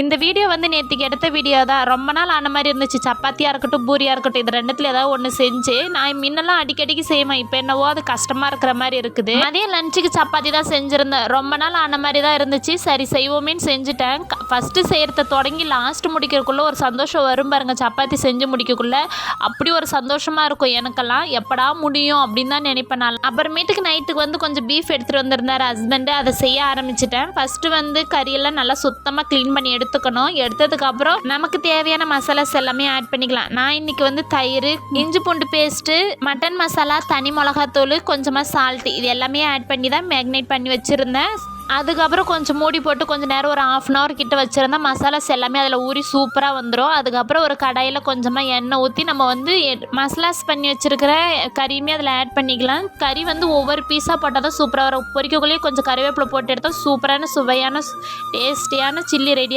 இந்த வீடியோ வந்து நேற்றுக்கு எடுத்த வீடியோ தான். ரொம்ப நாள் ஆன மாதிரி இருந்துச்சு. சப்பாத்தியாக இருக்கட்டும் பூரியாக இருக்கட்டும் இது ரெண்டுத்தில் ஏதாவது ஒன்று செஞ்சு நான் முன்னெல்லாம் அடிக்கடிக்கு செய்வேன். இப்போ என்னவோ அது கஷ்டமாக இருக்கிற மாதிரி இருக்குது. அதே லஞ்சுக்கு சப்பாத்தி தான் செஞ்சுருந்தேன். ரொம்ப நாள் ஆன மாதிரி தான் இருந்துச்சு. சரி செய்வோமேன்னு செஞ்சுட்டேன். ஃபஸ்ட்டு செய்கிறத தொடங்கி லாஸ்ட் முடிக்கிறதுக்குள்ளே ஒரு சந்தோஷம் வரும் பாருங்க. சப்பாத்தி செஞ்சு முடிக்கக்குள்ளே அப்படி ஒரு சந்தோஷமாக இருக்கும் எனக்கெல்லாம். எப்படா முடியும் அப்படின்னு தான் நினைப்பேன் நான். அப்புறமேட்டுக்கு நைட்டுக்கு வந்து கொஞ்சம் பீஃப் எடுத்துகிட்டு வந்திருந்தார் ஹஸ்பண்டு அதை செய்ய ஆரம்பிச்சிட்டேன். ஃபஸ்ட்டு வந்து கறியெல்லாம் நல்லா சுத்தமாக க்ளீன் பண்ணி எடுத்துக்கணும். எடுத்ததுக்கப்புறம் நமக்கு தேவையான மசாலாஸ் எல்லாமே ஆட் பண்ணிக்கலாம். நான் இன்றைக்கி வந்து தயிர் இஞ்சி பூண்டு பேஸ்ட்டு மட்டன் மசாலா தனி மிளகாத்தூள் கொஞ்சமாக சால்ட்டு இது எல்லாமே ஆட் பண்ணி தான் மேக்னேட் பண்ணி வச்சுருந்தேன். அதுக்கப்புறம் கொஞ்சம் மூடி போட்டு கொஞ்சம் நேரம் ஒரு ஆஃப் அன் ஹவர் கிட்ட வச்சுருந்தா மசாலாஸ் எல்லாமே அதில் ஊறி சூப்பராக வந்துடும் அதுக்கப்புறம் ஒரு கடாயில் கொஞ்சமாக எண்ணெய் ஊற்றி நம்ம வந்து மசாலாஸ் பண்ணி வச்சுருக்கிற கறியுமே அதில் ஆட் பண்ணிக்கலாம். கறி வந்து ஒவ்வொரு பீஸாக போட்டால் தான் சூப்பராக வரும். பொரிக்கக்குள்ளேயே கொஞ்சம் கறிவேப்பிலை போட்டு எடுத்தால் சூப்பரான சுவையான டேஸ்டியான சில்லி ரெடி